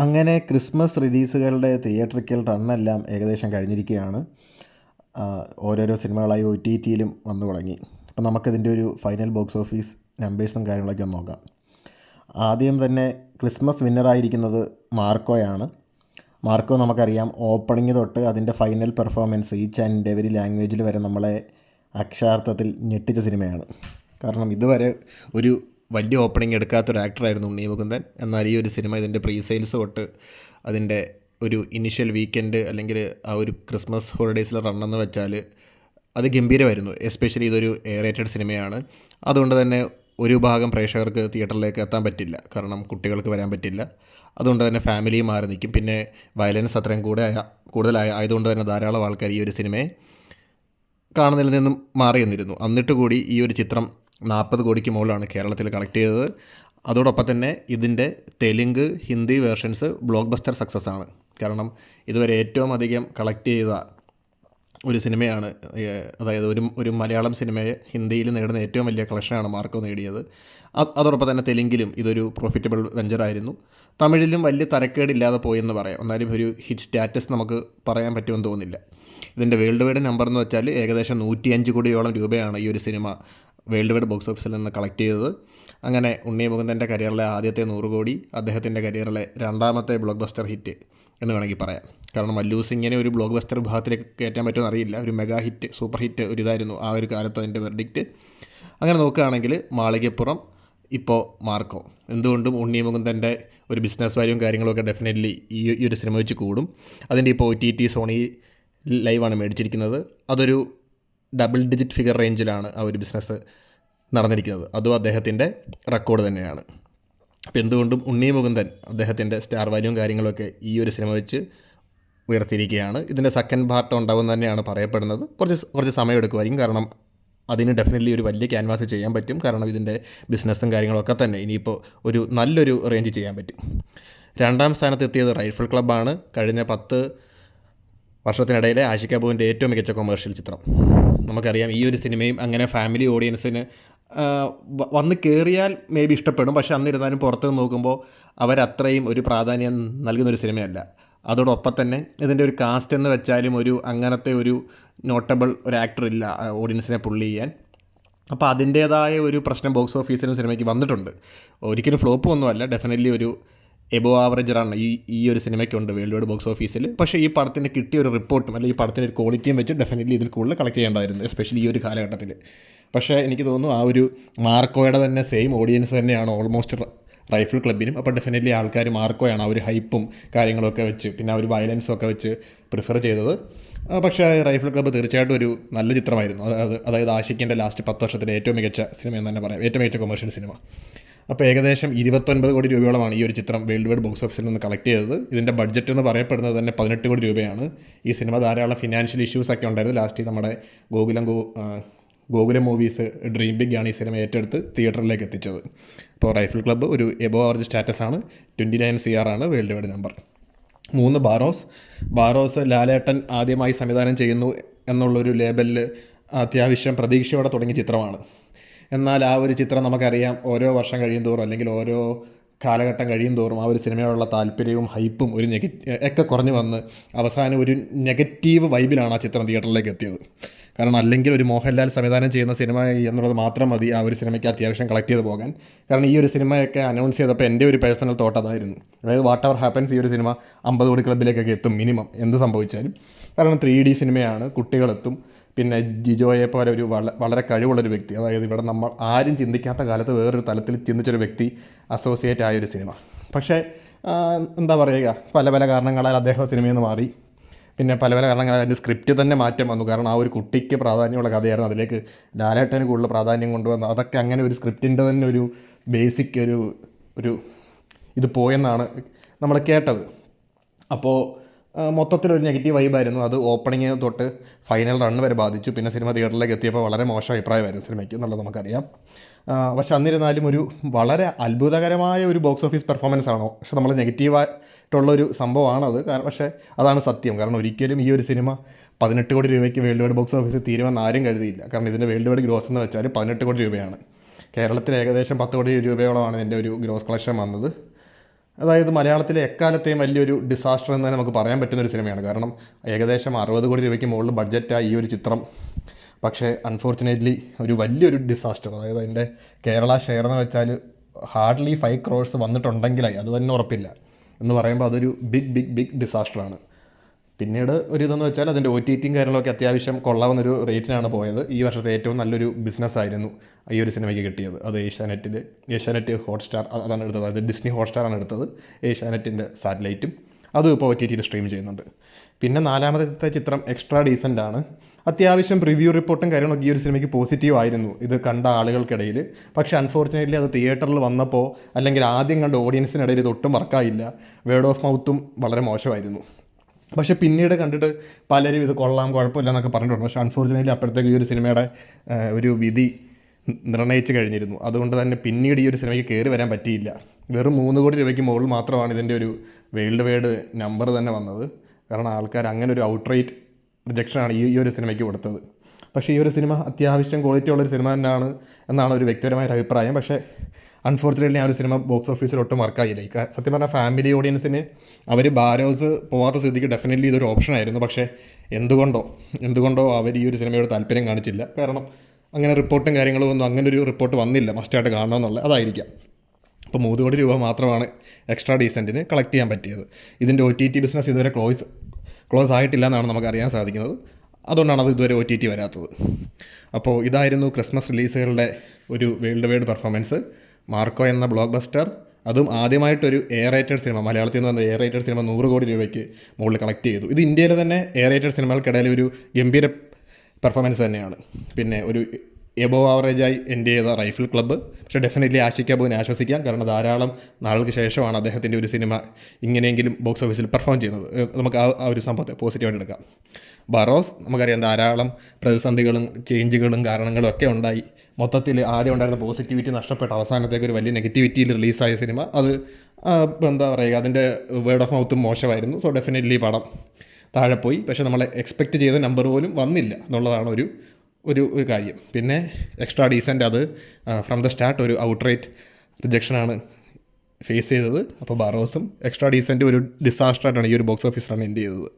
അങ്ങനെ Christmas റിലീസുകളുടെ theatrical റണ്ണെല്ലാം ഏകദേശം കഴിഞ്ഞിരിക്കുകയാണ്. ഓരോരോ സിനിമകളായി ഒ ടി ടിയിലും വന്നു തുടങ്ങി. അപ്പം നമുക്കിതിന്റെ ഒരു ഫൈനൽ ബോക്സ് ഓഫീസ് നമ്പേഴ്സും കാര്യങ്ങളൊക്കെ ഒന്ന് നോക്കാം. ആദ്യം തന്നെ ക്രിസ്മസ് വിന്നറായിരിക്കുന്നത് മാർക്കോയാണ്. മാർക്കോ നമുക്കറിയാം ഓപ്പണിങ് തൊട്ട് അതിന്റെ final performance each and every ലാംഗ്വേജിൽ വരെ നമ്മളെ അക്ഷാർത്ഥത്തിൽ ഞെട്ടിച്ച സിനിമയാണ്. കാരണം ഇതുവരെ ഒരു വലിയ ഓപ്പണിംഗ് എടുക്കാത്തൊരു ആക്ടറായിരുന്നു ഉണ്ണി മുകുന്ദൻ. എന്നാൽ ഈ ഒരു സിനിമ ഇതിന്റെ പ്രീ സെയിൽസ് തൊട്ട് അതിന്റെ ഒരു ഇനിഷ്യൽ വീക്കെൻഡ് അല്ലെങ്കിൽ ആ ഒരു ക്രിസ്മസ് ഹോളിഡേയ്സിൽ റണ്ണെന്ന് വെച്ചാൽ അത് ഗംഭീരമായിരുന്നു. എസ്പെഷ്യലി ഇതൊരു എ റേറ്റഡ് സിനിമയാണ് അതുകൊണ്ട് തന്നെ ഒരു ഭാഗം പ്രേക്ഷകർക്ക് തിയേറ്ററിലേക്ക് എത്താൻ പറ്റില്ല. കാരണം കുട്ടികൾക്ക് വരാൻ പറ്റില്ല. അതുകൊണ്ട് തന്നെ ഫാമിലിയും മാറി നിൽക്കും. പിന്നെ വയലൻസ് അത്രയും കൂടെ കൂടുതലായ ആയതുകൊണ്ട് തന്നെ ധാരാളം ആൾക്കാർ ഈ ഒരു സിനിമയെ കാണുന്നതിൽ നിന്നും മാറി നിന്നിരുന്നു എന്നിട്ട് കൂടി ഈ ഒരു ചിത്രം നാൽപ്പത് കോടിക്ക് മുകളിലാണ് കേരളത്തിൽ കളക്ട് ചെയ്തത്. അതോടൊപ്പം തന്നെ ഇതിന്റെ Telugu Hindi versions blockbuster success ആണ്. കാരണം ഇതുവരെ ഏറ്റവും അധികം കളക്ട് ചെയ്ത ഒരു സിനിമയാണ് അതായത് ഒരു ഒരു മലയാളം സിനിമയെ ഹിന്ദിയിൽ നേടുന്ന ഏറ്റവും വലിയ കളക്ഷനാണ് മാർക്കോ നേടിയത്. അതോടൊപ്പം തന്നെ തെലുങ്കിലും ഇതൊരു പ്രോഫിറ്റബിൾ വെഞ്ചറായിരുന്നു തമിഴിലും വലിയ തരക്കേടില്ലാതെ പോയെന്ന് പറയാം. എന്നാലും ഒരു ഹിറ്റ് സ്റ്റാറ്റസ് നമുക്ക് പറയാൻ പറ്റുമെന്ന് തോന്നുന്നില്ല. ഇതിന്റെ വേൾഡ് വൈഡ് നമ്പർ എന്ന് വെച്ചാൽ ഏകദേശം നൂറ്റിയഞ്ച് കോടിയോളം രൂപയാണ് ഈ ഒരു സിനിമ വേൾഡ് വൈഡ് ബോക്സ് ഓഫീസിൽ നിന്ന് കളക്ട് ചെയ്തത്. അങ്ങനെ ഉണ്ണി മുകുന്ദന്റെ കരിയറിലെ ആദ്യത്തെ നൂറ് കോടി അദ്ദേഹത്തിന്റെ കരിയറിലെ രണ്ടാമത്തെ ബ്ലോക്ക് ബസ്റ്റർ ഹിറ്റ് എന്ന് വേണമെങ്കിൽ പറയാം. കാരണം മല്ലു സിംഗിനെ ഒരു ബ്ലോക്ക് ബസ്റ്റർ വിഭാഗത്തിലേക്ക് കയറ്റാൻ പറ്റുമെന്ന് അറിയില്ല. ഒരു മെഗാ ഹിറ്റ് സൂപ്പർ ഹിറ്റ് ഒരു ഇതായിരുന്നു ആ ഒരു കാലത്ത് അതിന്റെ വെർഡിക്റ്റ് അങ്ങനെ നോക്കുകയാണെങ്കിൽ മാളികപ്പുറം ഇപ്പോൾ മാർക്കോ. എന്തുകൊണ്ടും ഉണ്ണി മുകുന്ദന്റെ ഒരു ബിസിനസ് വാല്യൂം കാര്യങ്ങളൊക്കെ ഡെഫിനറ്റ്ലി ഈ ഈ ഒരു സിനിമ വെച്ച് കൂടും. അതിന്റെ ഇപ്പോൾ ഒ ടി ടി സോണി ലൈവാണ് മേടിച്ചിരിക്കുന്നത്. അതൊരു ഡബിൾ ഡിജിറ്റ് ഫിഗർ റേഞ്ചിലാണ് ആ ഒരു ബിസിനസ് നടന്നിരിക്കുന്നത്. അതും അദ്ദേഹത്തിന്റെ റെക്കോർഡ് തന്നെയാണ്. അപ്പോൾ എന്തുകൊണ്ടും ഉണ്ണി മുകുന്ദൻ അദ്ദേഹത്തിന്റെ സ്റ്റാർ വാല്യൂവും കാര്യങ്ങളൊക്കെ ഈ ഒരു സിനിമ വെച്ച് ഉയർത്തിയിരിക്കുകയാണ്. ഇതിന്റെ സെക്കൻഡ് പാർട്ട് ഉണ്ടാവും തന്നെയാണ് പറയപ്പെടുന്നത്. കുറച്ച് കുറച്ച് സമയം എടുക്കുമായിരിക്കും. കാരണം അതിന് ഡെഫിനറ്റ്ലി ഒരു വലിയ ക്യാൻവാസ് ചെയ്യാൻ പറ്റും. കാരണം ഇതിന്റെ ബിസിനസ്സും കാര്യങ്ങളൊക്കെ തന്നെ ഇനിയിപ്പോൾ ഒരു നല്ലൊരു റേഞ്ച് ചെയ്യാൻ പറ്റും. രണ്ടാം സ്ഥാനത്ത് എത്തിയത് റൈഫിൾ ക്ലബ്ബാണ്. കഴിഞ്ഞ പത്ത് വർഷത്തിനിടയിലെ ആഷിക കപൂറിന്റെ ഏറ്റവും മികച്ച കൊമേഴ്ഷ്യൽ ചിത്രം. നമുക്കറിയാം ഈ ഒരു സിനിമയും അങ്ങനെ ഫാമിലി ഓഡിയൻസിന് വന്ന് കയറിയാൽ മേ ബി ഇഷ്ടപ്പെടും. പക്ഷേ അന്നിരുന്നാലും പുറത്ത് നോക്കുമ്പോൾ അവരത്രയും ഒരു പ്രാധാന്യം നൽകുന്നൊരു സിനിമയല്ല. അതോടൊപ്പം തന്നെ ഇതിന്റെ ഒരു കാസ്റ്റ് എന്ന് വെച്ചാലും ഒരു അങ്ങനത്തെ ഒരു നോട്ടബിൾ ഒരു ആക്ടർ ഇല്ല ഓഡിയൻസിനെ പുള്ളി ചെയ്യാൻ. അപ്പോൾ അതിന്റേതായ ഒരു പ്രശ്നം ബോക്സ് ഓഫീസിലും സിനിമയ്ക്ക് വന്നിട്ടുണ്ട്. ഒരിക്കലും ഫ്ലോപ്പ് ഒന്നുമല്ല ഡെഫിനറ്റ്ലി ഒരു എബോ ആവറേജ് റൺ ഈ ഈ ഒരു സിനിമയ്ക്കുണ്ട് വേൾഡ് വൈഡ് ബോക്സ് ഓഫീസിൽ. പക്ഷേ ഈ പടത്തിന് കിട്ടിയ ഒരു റിപ്പോർട്ടും അല്ലെങ്കിൽ ഈ പടത്തിന്റെ ഒരു ക്വാളിറ്റിയും വെച്ച് ഡെഫിനറ്റ്ലി ഇതിൽ കൂടുതൽ കളക്ട് ചെയ്യേണ്ടതായിരുന്നു എസ്പെഷ്യലി ഈ ഒരു കാലഘട്ടത്തിൽ. പക്ഷേ എനിക്ക് തോന്നുന്നു ആ ഒരു മാർക്കോയുടെ തന്നെ സെയിം ഓഡിയൻസ് തന്നെയാണ് ഓൾമോസ്റ്റ് റൈഫിൾ ക്ലബിനും അപ്പോൾ ഡെഫിനറ്റ്ലി ആൾക്കാർ മാർക്കോയാണ് ആ ഒരു ഹൈപ്പും കാര്യങ്ങളൊക്കെ വെച്ച് പിന്നെ ആ ഒരു വയലൻസും ഒക്കെ വെച്ച് പ്രിഫർ ചെയ്തത്. പക്ഷേ റൈഫിൾ ക്ലബ്ബ് തീർച്ചയായിട്ടും ഒരു നല്ല ചിത്രമായിരുന്നു. അതായത് ആഷിക്കിന്റെ ലാസ്റ്റ് പത്ത് വർഷത്തിലെ ഏറ്റവും മികച്ച സിനിമ എന്ന് തന്നെ പറയാം. ഏറ്റവും മികച്ച കൊമേഴ്ഷ്യൽ സിനിമ അപ്പോൾ ഏകദേശം ഇരുപത്തൊൻപത് കോടി രൂപയോളമാണ് ഈ ഒരു ചിത്രം വേൾഡ് വൈഡ് ബോക്സ് ഓഫീസിൽ നിന്ന് കളക്ട് ചെയ്തത്. ഇതിന്റെ ബഡ്ജറ്റ് എന്ന് പറയപ്പെടുന്നത് തന്നെ പതിനെട്ട് കോടി രൂപയാണ്. ഈ സിനിമ ധാരാളം ഫിനാൻഷ്യൽ ഇഷ്യൂസ് ഒക്കെ ഉണ്ടായിരുന്നു. ലാസ്റ്റ് നമ്മുടെ Gokulam go Gokulam movies dream big ആണ് ഈ സിനിമ ഏറ്റെടുത്ത് തിയേറ്ററിലേക്ക് എത്തിച്ചത്. അപ്പോൾ റൈഫിൾ ക്ലബ്ബ് ഒരു എബോ ആവറേജ് സ്റ്റാറ്റസ് ആണ്. ട്വന്റി നയൻ സി ആർ ആണ് വേൾഡ് വൈഡ് നമ്പർ മൂന്ന് ബാറോസ് ബാറോസ് ലാലേട്ടൻ ആദ്യമായി സംവിധാനം ചെയ്യുന്നു എന്നുള്ളൊരു ലേബലിൽ അത്യാവശ്യം പ്രതീക്ഷയോടെ തുടങ്ങിയ ചിത്രമാണ്. എന്നാൽ ആ ഒരു ചിത്രം നമുക്കറിയാം ഓരോ വർഷം കഴിയും തോറും അല്ലെങ്കിൽ ഓരോ കാലഘട്ടം കഴിയും തോറും ആ ഒരു സിനിമയോടുള്ള താല്പര്യവും ഹൈപ്പും ഒരു നെഗറ്റീവ് ഒക്കെ കുറഞ്ഞു വന്ന് അവസാനം ഒരു നെഗറ്റീവ് വൈബിലാണ് ആ ചിത്രം തിയേറ്ററിലേക്ക് എത്തിയത്. കാരണം അല്ലെങ്കിൽ ഒരു മോഹൻലാൽ സംവിധാനം ചെയ്യുന്ന സിനിമ എന്നുള്ളത് മാത്രം മതി ആ ഒരു സിനിമയ്ക്ക് അത്യാവശ്യം കളക്ട് ചെയ്ത് പോകാൻ. കാരണം ഈ ഒരു സിനിമയൊക്കെ അനൗൺസ് ചെയ്തപ്പോൾ എന്റെ ഒരു പേഴ്സണൽ തോട്ട് അതായിരുന്നു. അതായത് വാട്ട് എവർ ഹാപ്പൻസ് ഈ ഒരു സിനിമ അമ്പത് കോടി ക്ലബിലേക്കൊക്കെ എത്തും മിനിമം എന്ത് സംഭവിച്ചാലും. കാരണം ത്രീ ഡി സിനിമയാണ് കുട്ടികളെത്തും പിന്നെ ജിജോയെ പോലെ ഒരു വള വളരെ കഴിവുള്ളൊരു വ്യക്തി. അതായത് ഇവിടെ നമ്മൾ ആരും ചിന്തിക്കാത്ത കാലത്ത് വേറൊരു തലത്തിൽ ചിന്തിച്ചൊരു വ്യക്തി അസോസിയേറ്റ് ആയൊരു സിനിമ. പക്ഷേ എന്താ പറയുക? പല പല കാരണങ്ങളാൽ അദ്ദേഹം സിനിമയിൽ നിന്ന് മാറി. പിന്നെ പല പല കാരണങ്ങളാൽ അതിന്റെ സ്ക്രിപ്റ്റ് തന്നെ മാറ്റം വന്നു. കാരണം ആ ഒരു കുട്ടിക്ക് പ്രാധാന്യമുള്ള കഥയായിരുന്നു. അതിലേക്ക് ലാലേട്ടന് കൂടുതൽ പ്രാധാന്യം കൊണ്ടുവന്നു അതൊക്കെ അങ്ങനെ ഒരു സ്ക്രിപ്റ്റിന്റെ തന്നെ ഒരു ബേസിക് ഒരു ഒരു ഇത് പോയെന്നാണ് നമ്മൾ കേട്ടത്. അപ്പോൾ മൊത്തത്തിലൊരു നെഗറ്റീവ് വൈബായിരുന്നു. അത് ഓപ്പണിങ് തൊട്ട് ഫൈനൽ റൺ വരെ ബാധിച്ചു. പിന്നെ സിനിമ തിയേറ്ററിലേക്ക് എത്തിയപ്പോൾ വളരെ മോശം അഭിപ്രായമായിരുന്നു സിനിമയ്ക്ക് എന്നുള്ളത് നമുക്കറിയാം. പക്ഷെ എന്നിരുന്നാലും ഒരു വളരെ അത്ഭുതകരമായ ഒരു ബോക്സ് ഓഫീസ് പെർഫോമൻസ് ആണോ? പക്ഷെ നമ്മൾ നെഗറ്റീവായിട്ടുള്ളൊരു സംഭവമാണത് കാരണം പക്ഷേ അതാണ് സത്യം. കാരണം ഒരിക്കലും ഈ ഒരു സിനിമ പതിനെട്ട് കോടി രൂപയ്ക്ക് വേൾഡ് വൈഡ് ബോക്സ് ഓഫീസിൽ തീരുമെന്ന് ആരും കരുതിയില്ല. കാരണം ഇതിന്റെ വേൾഡ് വൈഡ് ഗ്രോസ് എന്ന് വെച്ചാൽ പതിനെട്ട് കോടി രൂപയാണ്. കേരളത്തിൽ ഏകദേശം പത്ത് കോടി രൂപയോളമാണ് ഇതിന്റെ ഒരു ഗ്രോസ് കളക്ഷൻ വന്നത്. അതായത് മലയാളത്തിലെ എക്കാലത്തെയും വലിയൊരു ഡിസാസ്റ്റർ എന്ന് നമുക്ക് പറയാൻ പറ്റുന്ന ഒരു സിനിമയാണ്. കാരണം ഏകദേശം അറുപത് കോടി രൂപയ്ക്ക് മുകളിൽ ബഡ്ജറ്റായി ഈ ഒരു ചിത്രം. പക്ഷേ അൺഫോർച്ചുനേറ്റ്ലി ഒരു വലിയൊരു ഡിസാസ്റ്റർ അതായത് അതിന്റെ കേരള ഷെയർ എന്ന് വെച്ചാൽ ഹാർഡ്ലി ഫൈവ് ക്രോഴ്സ് വന്നിട്ടുണ്ടെങ്കിലായി. അത് തന്നെ ഉറപ്പില്ല. എന്ന് പറയുമ്പോൾ അതൊരു ബിഗ് ബിഗ് ബിഗ് ഡിസാസ്റ്ററാണ് പിന്നീട് ഒരു ഇതെന്ന് വെച്ചാൽ അതിന്റെ ഒ ടി ടിയും കാര്യങ്ങളൊക്കെ അത്യാവശ്യം കൊള്ളാവുന്നൊരു റേറ്റിനാണ് പോയത്. ഈ വർഷത്തെ ഏറ്റവും നല്ലൊരു ബിസിനസ് ആയിരുന്നു ഈ ഒരു സിനിമയ്ക്ക് കിട്ടിയത്. അത് ഏഷ്യാനെറ്റിൽ ഏഷ്യാനെറ്റ് ഹോട്ട്സ്റ്റാർ അതാണ് എടുത്തത്. അതായത് ഡിസ്നി ഹോട്ട്സ്റ്റാറാണ് എടുത്തത്. ഏഷ്യാനെറ്റിന്റെ സാറ്റലൈറ്റും. അതും ഇപ്പോൾ ഒ ടി ടിയിൽ സ്ട്രീം ചെയ്യുന്നുണ്ട്. പിന്നെ നാലാമത്തെ ചിത്രം എക്സ്ട്രാ ഡീസന്റ് ആണ്. അത്യാവശ്യം റിവ്യൂ റിപ്പോർട്ടും കാര്യങ്ങളൊക്കെ ഈ ഒരു സിനിമയ്ക്ക് പോസിറ്റീവ് ആയിരുന്നു. ഇത് കണ്ട ആളുകൾക്കിടയിൽ. പക്ഷേ അൺഫോർച്ചുനേറ്റ്ലി അത് തിയേറ്ററിൽ വന്നപ്പോൾ അല്ലെങ്കിൽ ആദ്യം കണ്ട ഓഡിയൻസിനിടയിൽ ഇത് ഒട്ടും വർക്കായില്ല വേർഡ് ഓഫ് മൗത്തും വളരെ മോശമായിരുന്നു. പക്ഷേ പിന്നീട് കണ്ടിട്ട് പലരും ഇത് കൊള്ളാം കുഴപ്പമില്ല എന്നൊക്കെ പറഞ്ഞിട്ടുണ്ട്. പക്ഷേ അൺഫോർച്ചുനേറ്റ്ലി അപ്പോഴത്തേക്ക് ഈ ഒരു സിനിമയുടെ ഒരു വിധി നിർണയിച്ച് കഴിഞ്ഞിരുന്നു. അതുകൊണ്ട് തന്നെ പിന്നീട് ഈ ഒരു സിനിമയ്ക്ക് കയറി വരാൻ പറ്റിയില്ല. വെറും മൂന്ന് കോടി രൂപയ്ക്ക് മുകളിൽ മാത്രമാണ് ഇതിന്റെ ഒരു വേൾഡ് വൈഡ് നമ്പർ തന്നെ വന്നത്. കാരണം ആൾക്കാർ അങ്ങനെ ഒരു ഔട്ട്റേറ്റ് റിജക്ഷനാണ് ഈ ഒരു സിനിമയ്ക്ക് കൊടുത്തത്. പക്ഷേ ഈ ഒരു സിനിമ അത്യാവശ്യം ക്വാളിറ്റി ഉള്ളൊരു സിനിമ തന്നെയാണ് എന്നാണ് ഒരു വ്യക്തിപരമായ ഒരു അഭിപ്രായം. പക്ഷേ അൺഫോർച്ചുനേറ്റ്ലി ആ ഒരു സിനിമ ബോക്സ് ഓഫീസിൽ ഒട്ടും വർക്കായില്ല സത്യം പറഞ്ഞാൽ ഫാമിലി ഓഡിയൻസിന് അവർ ബാരോസ് പോവാത്ത സ്ഥിതിക്ക് ഡെഫിനറ്റ്ലി ഇതൊരു ഓപ്ഷൻ ആയിരുന്നു. പക്ഷേ എന്തുകൊണ്ടോ എന്തുകൊണ്ടോ അവർ ഈ ഒരു സിനിമയോട് താല്പര്യം കാണിച്ചില്ല. കാരണം അങ്ങനെ റിപ്പോർട്ടും കാര്യങ്ങളും ഒന്നും അങ്ങനെ ഒരു റിപ്പോർട്ട് വന്നില്ല. മസ്റ്റായിട്ട് കാണണമെന്നുള്ള അതായിരിക്കാം. അപ്പോൾ മൂന്ന് കോടി രൂപ മാത്രമാണ് എക്സ്ട്രാ ഡീസന്റിന് കളക്ട് ചെയ്യാൻ പറ്റിയത്. ഇതിന്റെ ഒ ടി ടി ബിസിനസ് ഇതുവരെ ക്ലോസ് ക്ലോസ് ആയിട്ടില്ല എന്നാണ് നമുക്ക് അറിയാൻ സാധിക്കുന്നത്. അതുകൊണ്ടാണ് അത് ഇതുവരെ ഒ ടി ടി വരാത്തത്. അപ്പോൾ ഇതായിരുന്നു ക്രിസ്മസ് റിലീസുകളുടെ ഒരു വേൾഡ് വൈഡ് പെർഫോമൻസ് മാർക്കോ എന്ന ബ്ലോക്ക് ബസ്റ്റർ അതും ആദ്യമായിട്ടൊരു എ റേറ്റഡ് സിനിമ മലയാളത്തിൽ നിന്ന് എ റേറ്റഡ് സിനിമ നൂറ് കോടി രൂപയ്ക്ക് മുകളിൽ കളക്ട് ചെയ്തു. ഇത് ഇന്ത്യയിലെ തന്നെ എ റേറ്റഡ് സിനിമകൾക്കിടയിൽ ഒരു ഗംഭീര പെർഫോമൻസ് തന്നെയാണ്. പിന്നെ ഒരു എബോ ആവറേജായി എന്റെ ചെയ്ത റൈഫിൾ ക്ലബ്ബ് പക്ഷേ ഡെഫിനറ്റ്ലി ആഷിക് ആശ്വസിക്കാം. കാരണം ധാരാളം നാളുകൾക്ക് ശേഷമാണ് അദ്ദേഹത്തിന്റെ ഒരു സിനിമ ഇങ്ങനെയെങ്കിലും ബോക്സ് ഓഫീസിൽ പെർഫോം ചെയ്യുന്നത്. നമുക്ക് ആ ഒരു സംഭവത്തെ പോസിറ്റീവായിട്ട് എടുക്കാം. ബറോസ് നമുക്കറിയാം ധാരാളം പ്രതിസന്ധികളും ചേഞ്ചുകളും കാരണങ്ങളും ഒക്കെ ഉണ്ടായി. മൊത്തത്തിൽ ആദ്യം ഉണ്ടായിരുന്ന പോസിറ്റിവിറ്റി നഷ്ടപ്പെട്ട അവസാനത്തേക്ക് ഒരു വലിയ നെഗറ്റിവിറ്റിയിൽ റിലീസായ സിനിമ അത് എന്താ പറയുക അതിന്റെ വേർഡ് ഓഫ് മൗത്തും മോശമായിരുന്നു. സോ ഡെഫിനറ്റ്ലി പടം താഴെ പോയി. പക്ഷേ നമ്മളെ എക്സ്പെക്റ്റ് ചെയ്ത നമ്പർ പോലും വന്നില്ല എന്നുള്ളതാണ് ഒരു ഒരു കാര്യം. പിന്നെ എക്സ്ട്രാ ഡീസന്റ് അത് ഫ്രം ദ സ്റ്റാർട്ട് ഒരു ഔട്ട്റേറ്റ് റിജക്ഷനാണ് ഫേസ് ചെയ്തത്. അപ്പോൾ ബറോസും എക്സ്ട്രാ ഡീസന്റ് ഒരു ഡിസാസ്റ്റർ ആയിട്ടാണ് ഈ ഒരു ബോക്സ് ഓഫീസ് റൺ എൻഡ് ചെയ്തത്.